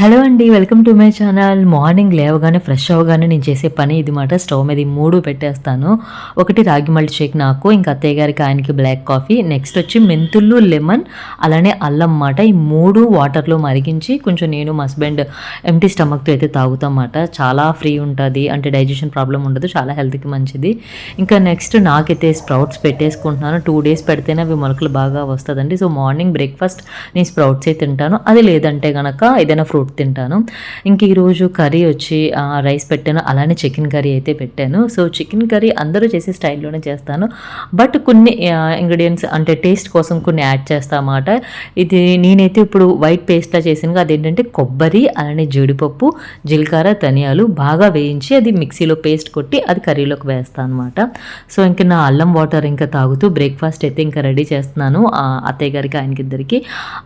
Hello అండి welcome to my channel. Morning లేవగానే fresh అవ్వగానే నేను చేసే పని ఇది మాట. స్టవ్ మీద మూడు పెట్టేస్తాను. ఒకటి రాగి మల్టీ షేక్ నాకు ఇంకా అత్తయ్య గారికి ఆయనకి బ్లాక్ కాఫీ. నెక్స్ట్ వచ్చి మెంతులు లెమన్ అలానే అల్లం మాట. ఈ మూడు వాటర్లో మరిగించి కొంచెం నేను మా హస్బెండ్ ఎంటీ స్టమక్తో అయితే తాగుతానమాట చాలా ఫ్రీ ఉంటుంది అంటే డైజెషన్ ప్రాబ్లం ఉండదు చాలా హెల్త్కి మంచిది. ఇంకా నెక్స్ట్ నాకైతే స్ప్రౌట్స్ పెట్టేసుకుంటున్నాను. టూ డేస్ పెడితేనే అవి మొలకలు బాగా వస్తుందండి. సో మార్నింగ్ బ్రేక్ఫాస్ట్ నేను స్ప్రౌట్సే తింటాను. అది లేదంటే కనుక ఏదైనా ఫ్రూట్ తింటాను. ఇంక ఈరోజు కర్రీ వచ్చి రైస్ పెట్టాను. అలానే చికెన్ కర్రీ అయితే పెట్టాను. సో చికెన్ కర్రీ అందరూ చేసే స్టైల్లోనే చేస్తాను. బట్ కొన్ని ఇంగ్రీడియంట్స్ అంటే టేస్ట్ కోసం కొన్ని యాడ్ చేస్తామాట ఇది నేనైతే ఇప్పుడు వైట్ పేస్ట్లా చేసాను అదేంటంటే కొబ్బరి అలానే జీడిపప్పు జీలకర్ర ధనియాలు బాగా వేయించి అది మిక్సీలో పేస్ట్ కొట్టి అది కర్రీలోకి వేస్తాను అనమాట సో ఇంక నా అల్లం వాటర్ ఇంకా తాగుతూ బ్రేక్ఫాస్ట్ అయితే ఇంకా రెడీ చేస్తున్నాను ఆ అత్తయ్య గారికి ఆయనకి ఇద్దరికి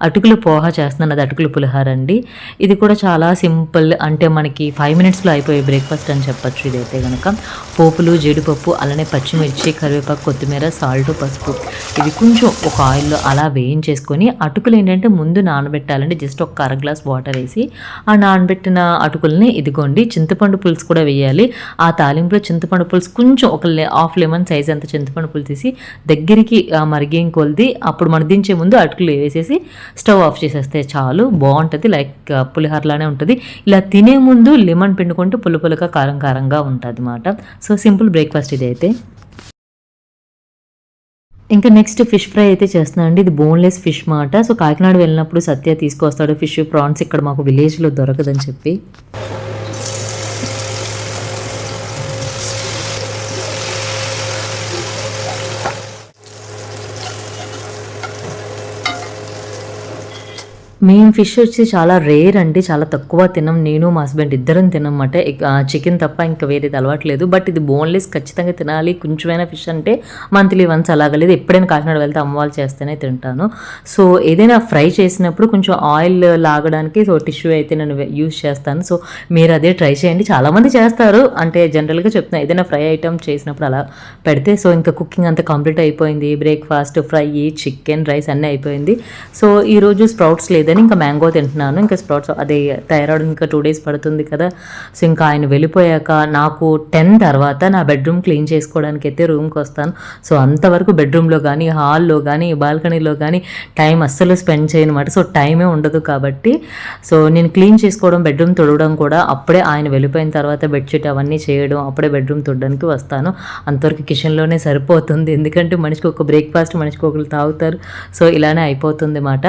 అటుకులు పోహ చేస్తున్నాను. అది అటుకులు పులిహార అండి. ఇది ఇది కూడా చాలా సింపుల్ అంటే మనకి ఫైవ్ మినిట్స్లో అయిపోయే బ్రేక్ఫాస్ట్ అని చెప్పొచ్చు ఇదైతే కనుక పోపులు జీడిపప్పు అలానే పచ్చిమిర్చి కరివేపాకు కొత్తిమీర సాల్ట్ పసుపు. ఇది కొంచెం ఒక ఆయిల్లో అలా వేయించేసుకొని అటుకులు ఏంటంటే ముందు నానబెట్టాలండి. జస్ట్ ఒక అర గ్లాస్ వాటర్ వేసి ఆ నానబెట్టిన అటుకుల్ని ఇదిగోండి చింతపండు పులుసు కూడా వేయాలి. ఆ తాలింపులో చింతపండు పులుసు కొంచెం ఒక హాఫ్ లెమన్ సైజ్ అంత చింతపండు పులుసు తీసి దగ్గరికి మరిగేం కొలిది అప్పుడు మనం దించే ముందు అటుకులు వేసేసి స్టవ్ ఆఫ్ చేసేస్తే చాలు. బాగుంటుంది. లైక్ ఆ, పులిహోరలానే ఉంటుంది. ఇలా తినే ముందు లెమన్ పిండుకుంటే పుల్ల పుల్లగా కారం కారంగా ఉంటుంది అన్నమాట సో సింపుల్ బ్రేక్ఫాస్ట్ ఇది అయితే ఇంకా నెక్స్ట్ ఫిష్ ఫ్రై అయితే చేస్తున్నాను అండి. ఇది బోన్లెస్ ఫిష్ మాట. సో కాకినాడ వెళ్ళినప్పుడు సత్య తీసుకొస్తాడు ఫిష్ ప్రాన్స్ ఇక్కడ మాకు విలేజ్లో దొరకదని చెప్పి. మేము ఫిష్ వచ్చి చాలా రేర్ అండి చాలా తక్కువ తినం. నేను మా హస్బెండ్ ఇద్దరం తినమాట చికెన్ తప్ప ఇంకా వేరేది అలవాట్లేదు బట్ ఇది బోన్లెస్ ఖచ్చితంగా తినాలి. కొంచెమైనా ఫిష్ అంటే మంత్లీ వన్స్ అలాగలేదు ఎప్పుడైనా కాకినాడ వెళ్తే అమ్మ వాళ్ళు చేస్తేనే తింటాను. సో ఏదైనా ఫ్రై చేసినప్పుడు కొంచెం ఆయిల్ లాగడానికి సో టిష్యూ అయితే నేను యూజ్ చేస్తాను. సో మీరు అదే ట్రై చేయండి. చాలామంది చేస్తారు. అంటే జనరల్గా చెప్తున్నా ఏదైనా ఫ్రై ఐటమ్ చేసినప్పుడు అలా పెడితే సో ఇంకా కుకింగ్ అంతా కంప్లీట్ అయిపోయింది. బ్రేక్ఫాస్ట్ ఫ్రై చికెన్ రైస్ అన్నీ అయిపోయింది. సో ఈరోజు స్ప్రౌట్స్ లేదని ఇంకా మ్యాంగో తింటున్నాను. ఇంకా స్ప్రౌట్స్ అదే థైరాయిడ్ ఇంకా టూ డేస్ పడుతుంది కదా. సో ఇంకా ఆయన వెళ్ళిపోయాక నాకు టెన్ తర్వాత నా బెడ్రూమ్ క్లీన్ చేసుకోవడానికి అయితే రూమ్కి వస్తాను. సో అంతవరకు బెడ్రూమ్లో కానీ హాల్లో కానీ బాల్కనీలో కానీ టైం అస్సలు స్పెండ్ చేయనమాట సో టైమే ఉండదు కాబట్టి. సో నేను క్లీన్ చేసుకోవడం బెడ్రూమ్ తుడవడం కూడా అప్పుడే ఆయన వెళ్ళిపోయిన తర్వాత బెడ్షీట్ అవన్నీ చేయడం అప్పుడే బెడ్రూమ్ తుడడానికి వస్తాను. అంతవరకు కిచెన్లోనే సరిపోతుంది. ఎందుకంటే మనిషికి ఒక బ్రేక్ఫాస్ట్ మనిషికి ఒకరు తాగుతారు. సో ఇలానే అయిపోతుంది అన్నమాట.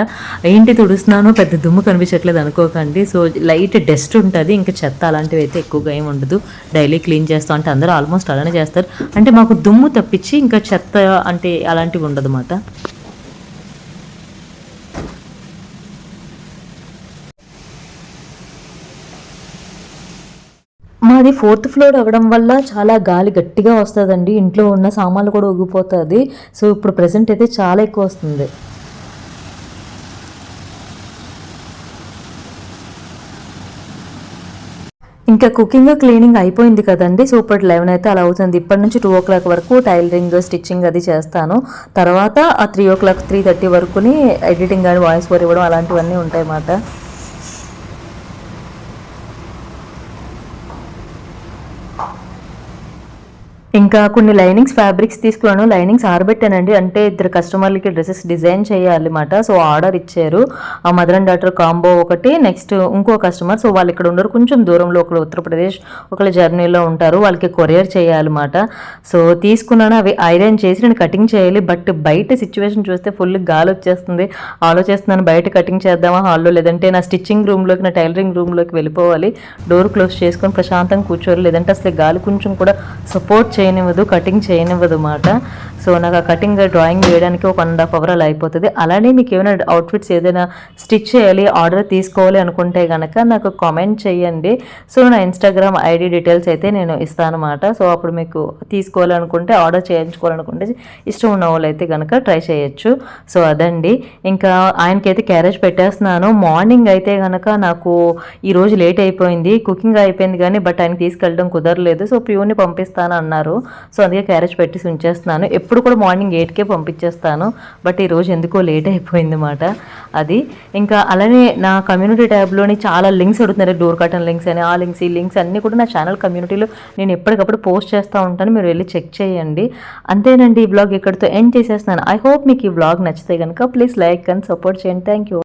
ఏంటి తుడుస్తున్నాను పెద్ద దుమ్ము కనిపించట్లేదు అనుకోకండి. సో లైట్ డస్ట్ ఉంటుంది ఇంకా చెత్త అలాంటివి అయితే ఎక్కువగా ఏమి ఉండదు. డైలీ క్లీన్ చేస్తాం అంటే అందరూ ఆల్మోస్ట్ అలానే చేస్తారు. అంటే మాకు దుమ్ము తప్పించి ఇంకా చెత్త అంటే అలాంటివి ఉండదు అన్నమాట. మాది ఫోర్త్ ఫ్లోర్ అవ్వడం వల్ల చాలా గాలి గట్టిగా వస్తుందండి. ఇంట్లో ఉన్న సామాన్లు కూడా ఊగిపోతుంది. సో ఇప్పుడు ప్రెసెంట్ అయితే చాలా ఎక్కువ వస్తుంది. ఇంకా కుకింగ్ క్లీనింగ్ అయిపోయింది కదండి. సో ఇప్పుడు లెవెన్ అయితే అలా అవుతుంది. ఇప్పటి నుంచి టూ ఓ క్లాక్ వరకు టైలరింగ్ స్టిచ్చింగ్ అది చేస్తాను. తర్వాత ఆ three o'clock three thirty వరకుని ఎడిటింగ్ కానీ వాయిస్ ఓవర్ ఇవ్వడం అలాంటివన్నీ ఉంటాయి అన్నమాట ఇంకా కొన్ని లైనింగ్స్ ఫ్యాబ్రిక్స్ తీసుకున్నాను లైనింగ్స్ ఆరబెట్టానండి. అంటే ఇద్దరు కస్టమర్లకి డ్రెస్సెస్ డిజైన్ చేయాలన్నమాట. సో ఆర్డర్ ఇచ్చారు. ఆ మదర్ అండ్ డాటర్ కాంబో ఒకటి నెక్స్ట్ ఇంకో కస్టమర్ సో వాళ్ళు ఇక్కడ ఉండరు. కొంచెం దూరంలో ఒకరు ఉత్తరప్రదేశ్ ఒకళ్ళు జర్నీలో ఉంటారు. వాళ్ళకి కొరియర్ చేయాలన్నమాట. సో తీసుకున్నాను. అవి ఐరన్ చేసి నేను కటింగ్ చేయాలి. బట్ బయట సిచ్యువేషన్ చూస్తే ఫుల్ గాలి వచ్చేస్తుంది. ఆలోచిస్తున్నాను బయట కటింగ్ చేద్దామా హాల్లో లేదంటే నా స్టిచ్చింగ్ రూమ్లోకి నా టైలరింగ్ రూమ్లోకి వెళ్ళిపోవాలి. డోర్ క్లోజ్ చేసుకొని ప్రశాంతంగా కూర్చోవాలి. లేదంటే అసలు గాలి కొంచెం కూడా సపోర్ట్ చేయనివ్వదు కటింగ్ చేయనివ్వదు మాట. సో నాకు ఆ కటింగ్ డ్రాయింగ్ వేయడానికి ఒక వన్ అండ్ హాఫ్ అవర్ అలా అయిపోతుంది. అలానే మీకు ఏమైనా అవుట్ఫిట్స్ ఏదైనా స్టిచ్ చేయాలి ఆర్డర్ తీసుకోవాలి అనుకుంటే కనుక నాకు కామెంట్ చేయండి. సో నా ఇన్స్టాగ్రామ్ ఐడి డీటెయిల్స్ అయితే నేను ఇస్తాను అనమాట సో అప్పుడు మీకు తీసుకోవాలనుకుంటే ఆర్డర్ చేయించుకోవాలనుకుంటే ఇష్టం ఉన్న వాళ్ళు అయితే కనుక ట్రై చేయొచ్చు. సో అదండి. ఇంకా ఆయనకైతే క్యారేజ్ పెట్టేస్తున్నాను. మార్నింగ్ అయితే కనుక నాకు ఈరోజు లేట్ అయిపోయింది. కుకింగ్ అయిపోయింది కానీ బట్ ఆయనకి తీసుకెళ్ళడం కుదరలేదు. సో ప్యూని పంపిస్తాను అన్నారు సో అందుకే క్యారేజ్ పెట్టి ఉంచేస్తున్నాను. ఎప్పుడు ఎప్పుడు కూడా మార్నింగ్ ఎయిట్కే పంపించేస్తాను. బట్ ఈరోజు ఎందుకో లేట్ అయిపోయింది అన్నమాట అది ఇంకా అలానే నా కమ్యూనిటీ ట్యాబ్లోని చాలా లింక్స్ అడుగుతున్నారు. డోర్ కటన్ లింక్స్ అని ఆ లింక్స్ ఈ లింక్స్ అన్నీ కూడా నా ఛానల్ కమ్యూనిటీలో నేను ఎప్పటికప్పుడు పోస్ట్ చేస్తూ ఉంటాను. మీరు వెళ్ళి చెక్ చేయండి. అంతేనండి ఈ బ్లాగ్ ఇక్కడితో ఎండ్ చేసేస్తున్నాను. ఐ హోప్ మీకు ఈ బ్లాగ్ నచ్చితే కనుక ప్లీజ్ లైక్ అండ్ సపోర్ట్ చేయండి. Thank you